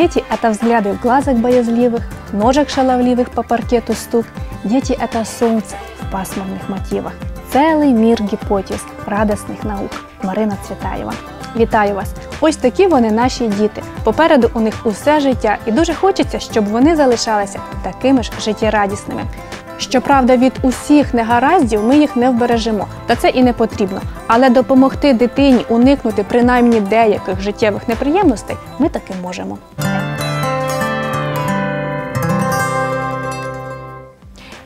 Дети – это взгляды в глазах боязливых, ножек шаловливых по паркету стук. Дети – это солнце в пасмурных мотивах. Целый мір гіпотез, радісних наук. Марина Цвітаєва. Вітаю вас! Ось такі вони наші діти. Попереду у них усе життя, і дуже хочеться, щоб вони залишалися такими ж життєрадісними. Щоправда, від усіх негараздів ми їх не вбережемо, та це і не потрібно. Але допомогти дитині уникнути принаймні деяких життєвих неприємностей ми таки можемо.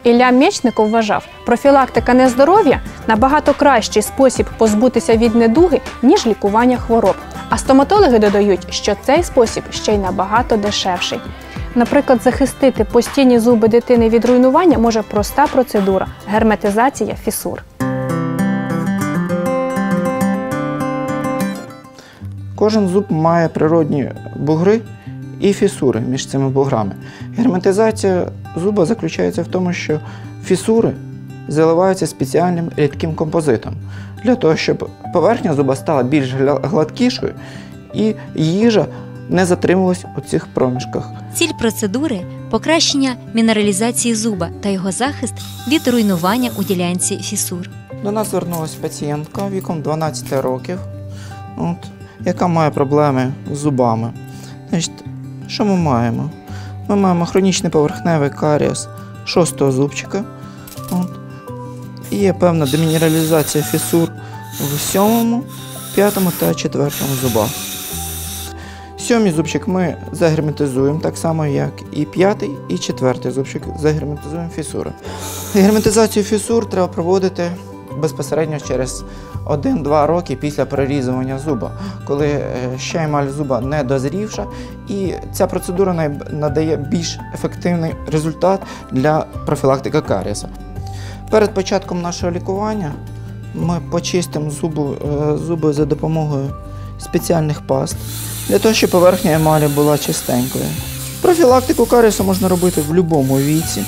Ілля Мєчников вважав, профілактика нездоров'я набагато кращий спосіб позбутися від недуги, ніж лікування хвороб. А стоматологи додають, що цей спосіб ще й набагато дешевший. Наприклад, захистити постійні зуби дитини від руйнування може проста процедура герметизація фісур. Кожен зуб має природні бугри і фісури між цими буграми. Герметизація зуба заключається в тому, що фісури заливаються спеціальним рідким композитом для того, щоб поверхня зуба стала більш гладкішою і їжа не затримувалась у цих проміжках. Ціль процедури покращення мінералізації зуба та його захист від руйнування у ділянці фісур. До нас звернулася пацієнтка віком 12 років, от, яка має проблеми з зубами. Значить, що ми маємо? Ми маємо хронічний поверхневий карієс шостого зубчика. От, і є певна демінералізація фісур в сьомому, п'ятому та четвертому зубах. Сьомий зубчик ми загерметизуємо так само, як і п'ятий, і четвертий зубчик загерметизуємо фісури. Герметизацію фісур треба проводити безпосередньо через 1-2 роки після прорізування зуба, коли е, ще емаль зуба не дозрівша, і ця процедура надає більш ефективний результат для профілактики карієса. Перед початком нашого лікування ми почистимо зубу, е, зуби за допомогою спеціальних паст для того, щоб поверхня емалі була чистенькою. Профілактику карієсу можна робити в будь-якому віці,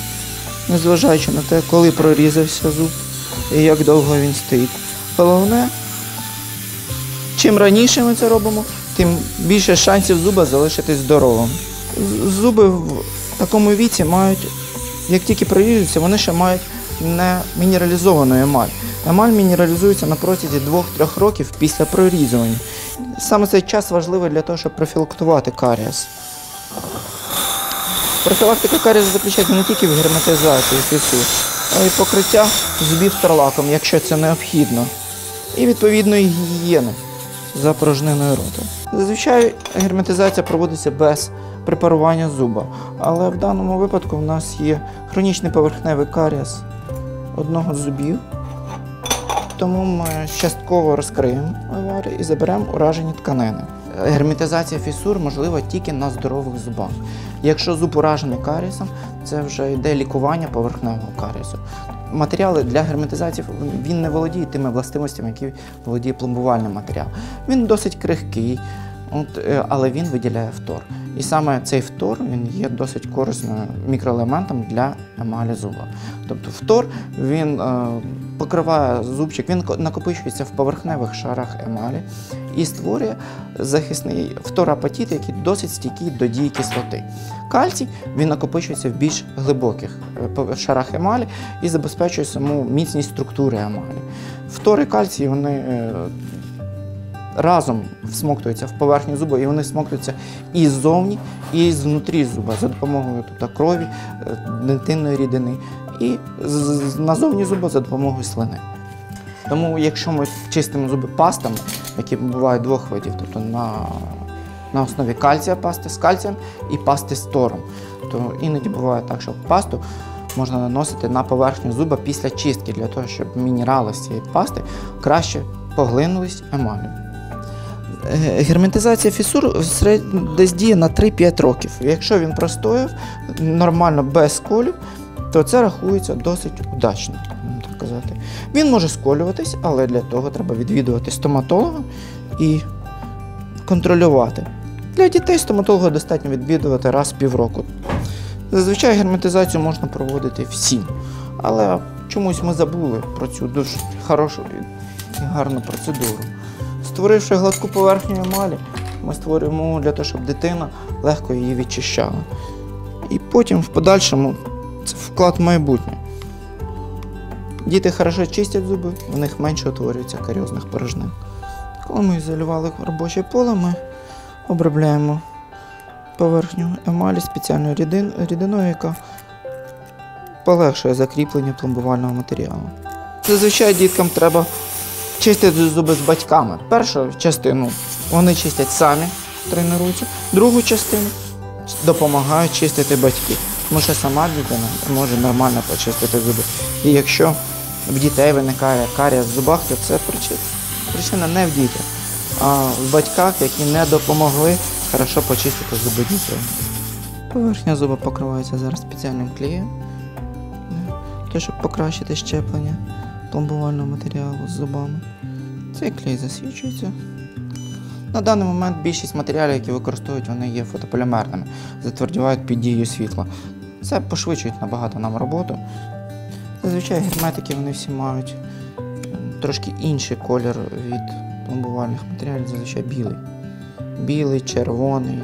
незважаючи на те, коли прорізався зуб і як довго він стоїть. Головне, чим раніше ми це робимо, тим більше шансів зуба залишитись здоровим. Зуби в такому віці мають, як тільки прорізуються, вони ще мають не мінералізовану емаль. Емаль мінералізується на протязі 2-3 років після прорізування. Саме цей час важливий для того, щоб профілактувати карієс. Профілактика карієсу заключається не тільки в герметизації фісур, а й покриття зубів старлаком, якщо це необхідно, і відповідної гігієни за порожниною рота. Зазвичай герметизація проводиться без препарування зуба, але в даному випадку в нас є хронічний поверхневий карієс одного з зубів, тому ми частково розкриємо аварію і заберемо уражені тканини. Герметизація фісур можлива тільки на здорових зубах. Якщо зуб уражений карієсом, це вже йде лікування поверхневого карієсу. Матеріали для герметизації він не володіє тими властивостями, які володіє пломбувальний матеріал. Він досить крихкий, от, е, але він виділяє фтор. І саме цей фтор він є досить корисним мікроелементом для емалі зуба. Тобто фтор він е, покриває зубчик, він накопичується в поверхневих шарах емалі і створює захисний фторапатит, який досить стійкий до дії кислоти. Кальцій він накопичується в більш глибоких е, шарах емалі і забезпечує саму міцність структури емалі. Фтор і кальцій вони е, разом всмоктуються в поверхню зуба, і вони всмоктуються і ззовні, і знутрі зуба за допомогою тобто, крові, е, дентинної рідини, і назовні зуба за допомогою слини. Тому, якщо ми чистимо зуби пастами, які бувають двох видів, тобто на, на основі кальція пасти з кальцієм і пасти з тором, то іноді буває так, що пасту можна наносити на поверхню зуба після чистки, для того, щоб мінерали з цієї пасти краще поглинулись емалю. Е, Герметизація фісур десь діє на 3-5 років. Якщо він простояв нормально без сколів, то це рахується досить удачно, так казати. Він може сколюватись, але для того треба відвідувати стоматолога і контролювати. Для дітей стоматолога достатньо відвідувати раз в півроку. Зазвичай герметизацію можна проводити всім, але чомусь ми забули про цю дуже хорошу і гарну процедуру. Створивши гладку поверхню емалі, ми створюємо для того, щоб дитина легко її відчищали. І потім в подальшому це вклад в майбутнє. Діти хорошо чистять зуби, в них менше утворюється каріозних порожнин. Коли ми ізолювали робоче поле, ми обробляємо поверхню емалі спеціальною рідин, рідиною, яка полегшує закріплення пломбувального матеріалу. Зазвичай діткам треба чистити зуби з батьками. Першу частину вони чистять самі, тренуються, другу частину допомагають чистити батьки. Що сама дитина може нормально почистити зуби. І якщо в дітей виникає карія в зубах, то це причина, причина не в дітях, а в батьках, які не допомогли хорошо почистити зуби дітей. Поверхня зуба покривається зараз спеціальним клеєм, для щоб покращити щеплення пломбувального матеріалу з зубами. Цей клей засвічується. На даний момент більшість матеріалів, які використовують, вони є фотополімерними, затвердівають під дією світла. Це пошвидшує набагато нам роботу. Зазвичай герметики вони всі мають трошки інший колір від пломбувальних матеріалів, зазвичай білий. Білий, червоний.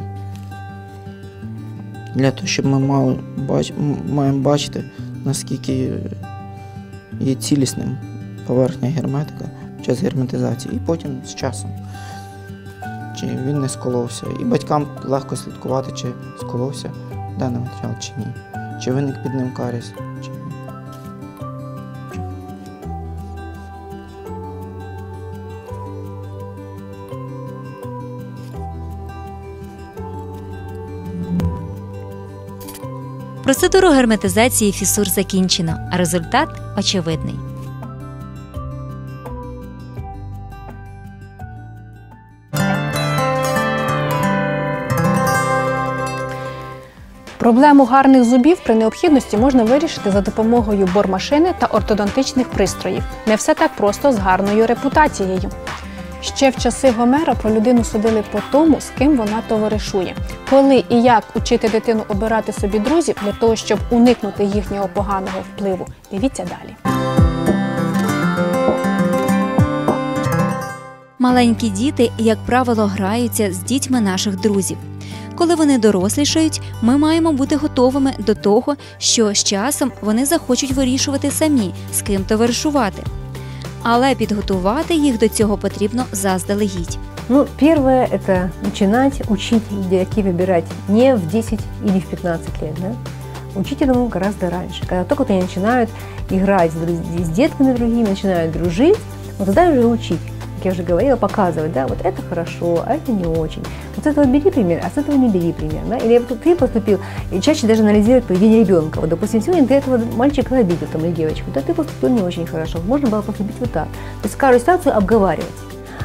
Для того, щоб ми мали, бач, маємо бачити, наскільки є цілісним поверхня герметика під час герметизації, і потім з часом. Чи він не сколовся. І батькам легко слідкувати, чи сколовся даний матеріал чи ні. Чи виник під ним каріс, чи ні. Процедуру герметизації фісур закінчено, а результат очевидний. Проблему гарних зубів при необхідності можна вирішити за допомогою бормашини та ортодонтичних пристроїв. Не все так просто з гарною репутацією. Ще в часи Гомера про людину судили по тому, з ким вона товаришує. Коли і як учити дитину обирати собі друзів для того, щоб уникнути їхнього поганого впливу, дивіться далі. Маленькі діти, як правило, граються з дітьми наших друзів. Коли вони дорослішають, ми маємо бути готовими до того, що з часом вони захочуть вирішувати самі, з ким товаришувати. Але підготувати їх до цього потрібно заздалегідь. Ну, первое – это начинать учить детей выбирать не в 10 или в 15 лет, да? Учить этому гораздо раньше. Когда только они начинают играть с, друз- с детками другими, начинают дружить, вот тогда уже учить. Я уже говорила, показывать, да, вот это хорошо, а это не очень. Вот с этого бери пример, а с этого не бери пример, да. Или вот ты поступил, и чаще даже анализировать поведение ребенка. Вот, допустим, сегодня ты этого мальчика обидел там, или девочку, да, ты поступил не очень хорошо, можно было поступить вот так. То есть каждую ситуацию обговаривать.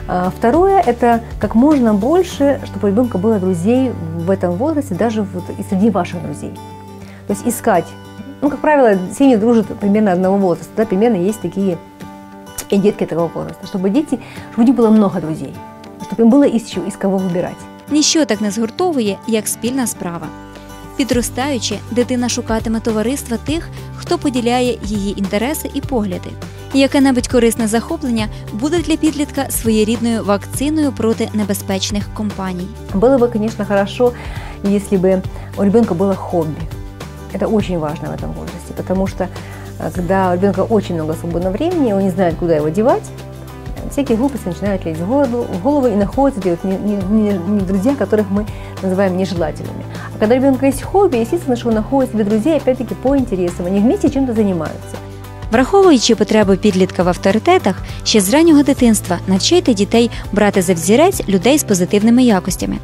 А Второе – это как можно больше, чтобы у ребенка было друзей в этом возрасте, даже вот и среди ваших друзей. То есть искать. Ну, как правило, семьи дружат примерно одного возраста, да, примерно есть такие и детки такого возраста, чтобы дети, чтобы у них было много друзей, чтобы им было из, чего- из кого выбирать. Ніщо так не згуртовує, як спільна справа. Підростаючи, дитина шукатиме товариства тих, хто поділяє її інтереси і погляди. Яке-небудь корисне захоплення буде для підлітка своєрідною вакциною проти небезпечних компаній. Было бы, конечно, хорошо, если бы у ребенка было хобби. Это очень важно в этом возрасте, потому что э, когда у ребенка очень много свободного времени, он не знает, куда его девать, э, всякие глупости начинают лезть в голову, в голову и находятся те вот не, не- не- не друзья, которых мы называем нежелательными. А когда у ребенка есть хобби, естественно, что он находит себе друзей, опять-таки, по интересам. Они вместе чем-то занимаются. Враховуючи потреби підлітка в авторитетах, ще з раннього дитинства навчайте дітей брати за взірець людей з позитивними якостями.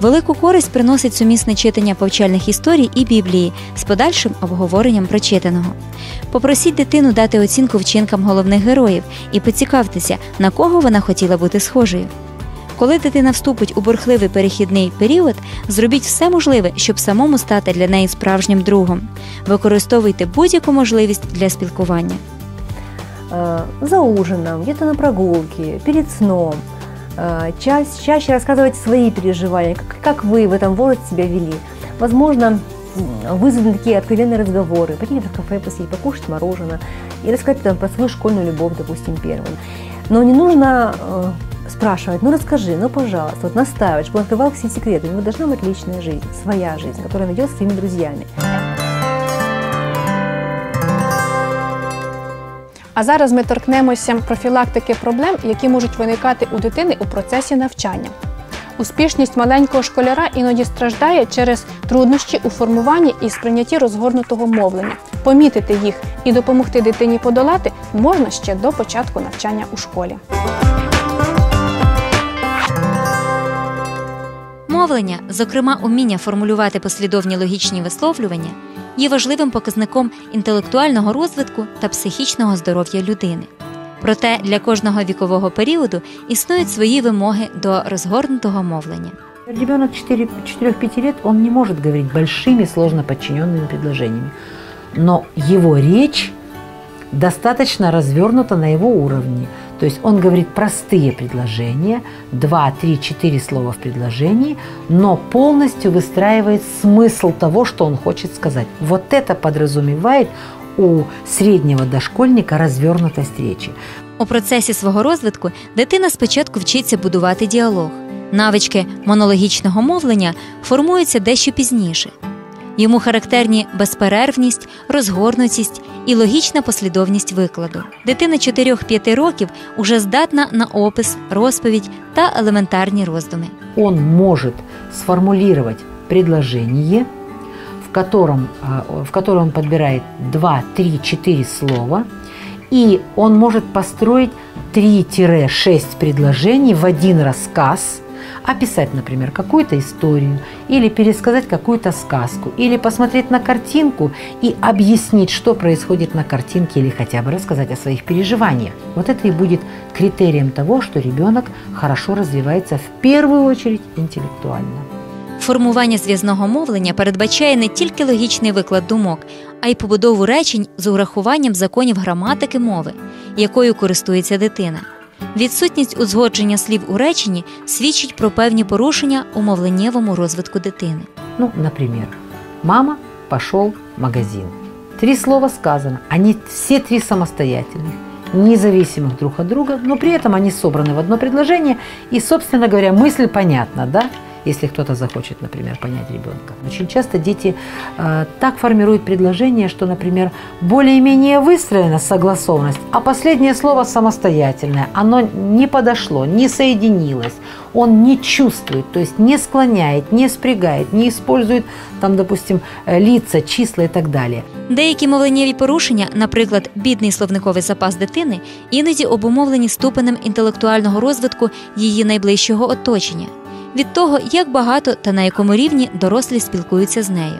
Велику користь приносить сумісне читання повчальних історій і Біблії з подальшим обговоренням прочитаного. Попросіть дитину дати оцінку вчинкам головних героїв і поцікавтеся, на кого вона хотіла бути схожою. Коли дитина вступить у бурхливий перехідний період, зробіть все можливе, щоб самому стати для неї справжнім другом. Використовуйте будь-яку можливість для спілкування. э, за ужином, где-то на прогулке, перед сном. Э, ча- чаще рассказывать свои переживания, как, как вы в этом возрасте себя вели. Возможно, вызваны такие откровенные разговоры, пойти в кафе посидеть, покушать мороженое и рассказать там про свою школьную любовь, допустим, первым. Но не нужно э, спрашивать, ну расскажи, ну пожалуйста, вот настаивать, чтобы он открывал все секреты. У него должна быть личная жизнь, своя жизнь, которую он ведет с своими друзьями. А зараз ми торкнемося профілактики проблем, які можуть виникати у дитини у процесі навчання. Успішність маленького школяра іноді страждає через труднощі у формуванні і сприйнятті розгорнутого мовлення. Помітити їх і допомогти дитині подолати можна ще до початку навчання у школі. Мовлення, зокрема уміння формулювати послідовні логічні висловлювання, є важливим показником інтелектуального розвитку та психічного здоров'я людини. Проте для кожного вікового періоду існують свої вимоги до розгорнутого мовлення. Ребенок 4-5 лет, он не может говорить большими, сложно подчиненными предложениями. Но его речь достаточно развернута на его уровне. То есть он говорит простые предложения, 2, 3, 4 слова в предложении, но полностью выстраивает смысл того, что он хочет сказать. Вот это подразумевает у среднего дошкольника развернутость речи. У процесі свого розвитку дитина спочатку вчиться будувати діалог. Навички монологічного мовлення формуються дещо пізніше. Йому характерні безперервність, розгорнутість і логічна послідовність викладу. Дитина 4-5 років уже здатна на опис, розповідь та елементарні роздуми. Он может сформулировать предложение, в котором, а, в котором он подбирает 2, 3, 4 слова, и он может построить 3-6 предложений в один рассказ, описать, например, какую-то историю, или пересказать какую-то сказку, или посмотреть на картинку и объяснить, что происходит на картинке, или хотя бы рассказать о своих переживаниях. Вот это и будет критерием того, что ребенок хорошо развивается в первую очередь интеллектуально. Формування зв'язного мовлення передбачає не тільки логічний виклад думок, а й побудову речень з урахуванням законів граматики мови, якою користується дитина. Відсутність узгодження слів у реченні свідчить про певні порушення у мовленнєвому розвитку дитини. Ну, например, мама пошел в магазин. Три слова сказано, они все три самостоятельных, независимых друг от друга, но при этом они собраны в одно предложение, и, собственно говоря, мысль понятна, да? если кто-то захочет, например, понять ребенка. Очень часто дети э, так формируют предложение, что, например, более-менее выстроена согласованность, а последнее слово самостоятельное, оно не подошло, не соединилось, он не чувствует, то есть не склоняет, не спрягает, не использует, там, допустим, э, лица, числа и так далее. Деякі мовленнєві порушення, наприклад, бідний словниковий запас дитини, іноді обумовлені ступенем інтелектуального розвитку її найближчого оточення від того, як багато та на якому рівні дорослі спілкуються з нею.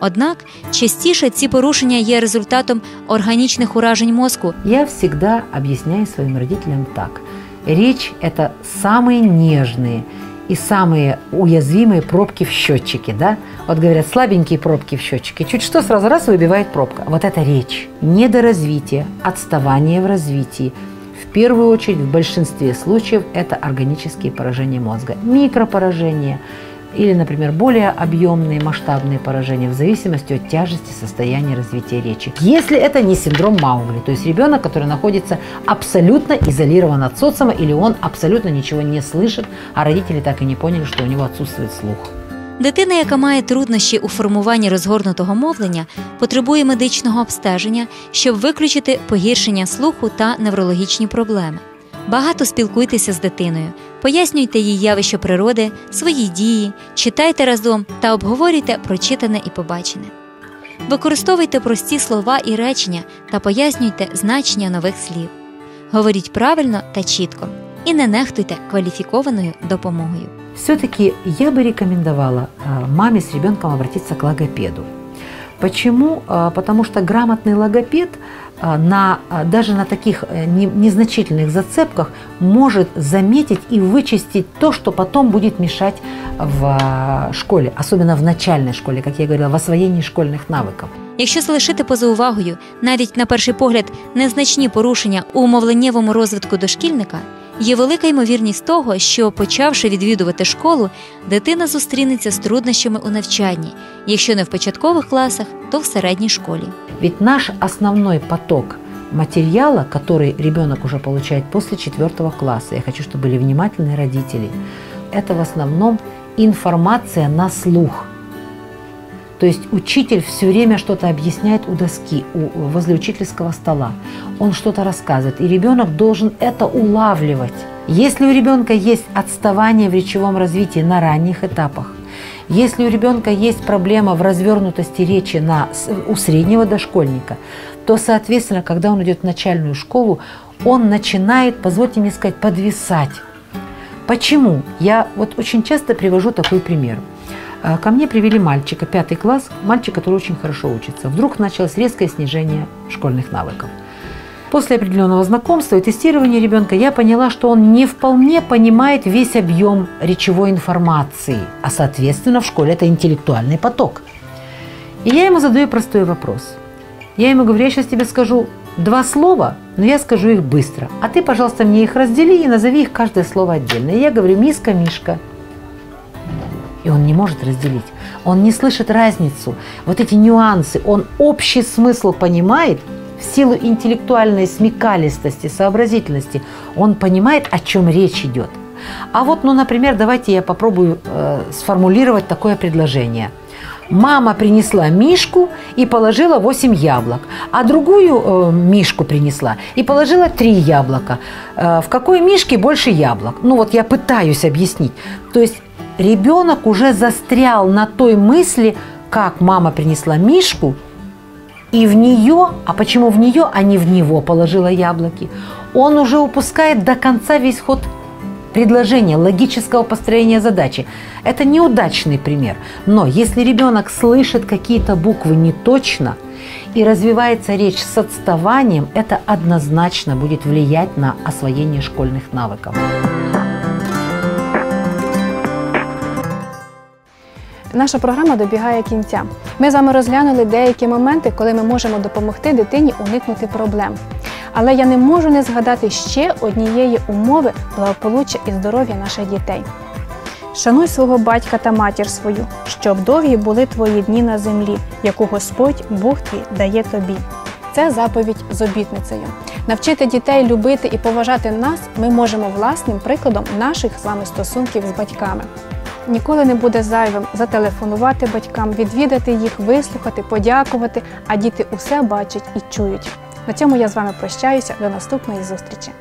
Однак частіше ці порушення є результатом органічних уражень мозку. Я всегда объясняю своим родителям так. Речь – это самые нежные и самые уязвимые пробки в счетчике, да? Вот говорят, слабенькие пробки в счетчике. Чуть что, сразу раз выбивает пробка. Вот это речь. Недоразвитие, отставание в развитии – в первую очередь, в большинстве случаев, это органические поражения мозга. Микропоражения или, например, более объемные масштабные поражения в зависимости от тяжести состояния развития речи. Если это не синдром Маугли, то есть ребенок, который находится абсолютно изолирован от социума или он абсолютно ничего не слышит, а родители так и не поняли, что у него отсутствует слух. Дитина, яка має труднощі у формуванні розгорнутого мовлення, потребує медичного обстеження, щоб виключити погіршення слуху та неврологічні проблеми. Багато спілкуйтеся з дитиною, пояснюйте їй явище природи, свої дії, читайте разом та обговорюйте прочитане і побачене. Використовуйте прості слова і речення та пояснюйте значення нових слів. Говоріть правильно та чітко і не нехтуйте кваліфікованою допомогою. Все-таки я бы рекомендовала маме с ребенком обратиться к логопеду. Почему? Потому что грамотный логопед на, даже на таких э, незначительных зацепках может заметить и вычистить то, что потом будет мешать в школе, особенно в начальной школе, как я говорила, в освоении школьных навыков. Якщо залишити поза увагою навіть на перший погляд незначні порушення у мовленнєвому розвитку дошкільника, Є велика ймовірність того, що, почавши відвідувати школу, дитина зустрінеться з труднощами у навчанні, якщо не в початкових класах, то в середній школі. Ведь наш основной поток материала, который ребенок уже получает после четвертого класса, я хочу, чтобы были внимательные родители, это в основном информация на слух. То есть учитель все время что-то объясняет у доски, у, возле учительского стола. Он что-то рассказывает, и ребенок должен это улавливать. Если у ребенка есть отставание в речевом развитии на ранних этапах, если у ребенка есть проблема в развернутости речи на, у среднего дошкольника, то, соответственно, когда он идет в начальную школу, он начинает, позвольте мне сказать, подвисать. Почему? Я вот очень часто привожу такой пример. А, ко мне привели мальчика, пятый класс, мальчик, который очень хорошо учится. Вдруг началось резкое снижение школьных навыков. После определенного знакомства и тестирования ребенка я поняла, что он не вполне понимает весь объем речевой информации, а соответственно в школе это интеллектуальный поток. И я ему задаю простой вопрос. Я ему говорю, я сейчас тебе скажу два слова, но я скажу их быстро. А ты, пожалуйста, мне их раздели и назови их каждое слово отдельно. И я говорю, миска, мишка. И он не может разделить. Он не слышит разницу. Вот эти нюансы. Он общий смысл понимает – в силу интеллектуальной смекалистости, сообразительности, он понимает, о чем речь идет. А вот, ну, например, давайте я попробую э, сформулировать такое предложение. Мама принесла мишку и положила 8 яблок, а другую э, мишку принесла и положила 3 яблока. Э, в какой мишке больше яблок? Ну вот я пытаюсь объяснить. То есть ребенок уже застрял на той мысли, как мама принесла мишку и в нее, а почему в нее, а не в него положила яблоки, он уже упускает до конца весь ход предложения, логического построения задачи. Это неудачный пример. Но если ребенок слышит какие-то буквы не точно и развивается речь с отставанием, это однозначно будет влиять на освоение школьных навыков. Наша програма добігає кінця. Ми з вами розглянули деякі моменти, коли ми можемо допомогти дитині уникнути проблем. Але я не можу не згадати ще однієї умови благополуччя і здоров'я наших дітей. Шануй свого батька та матір свою, щоб довгі були твої дні на землі, яку Господь Бог твій дає тобі. Це заповідь з обітницею. Навчити дітей любити і поважати нас ми можемо власним прикладом наших з вами стосунків з батьками. Ніколи не буде зайвим зателефонувати батькам, відвідати їх, вислухати, подякувати, а діти усе бачать і чують. На цьому я з вами прощаюся. До наступної зустрічі.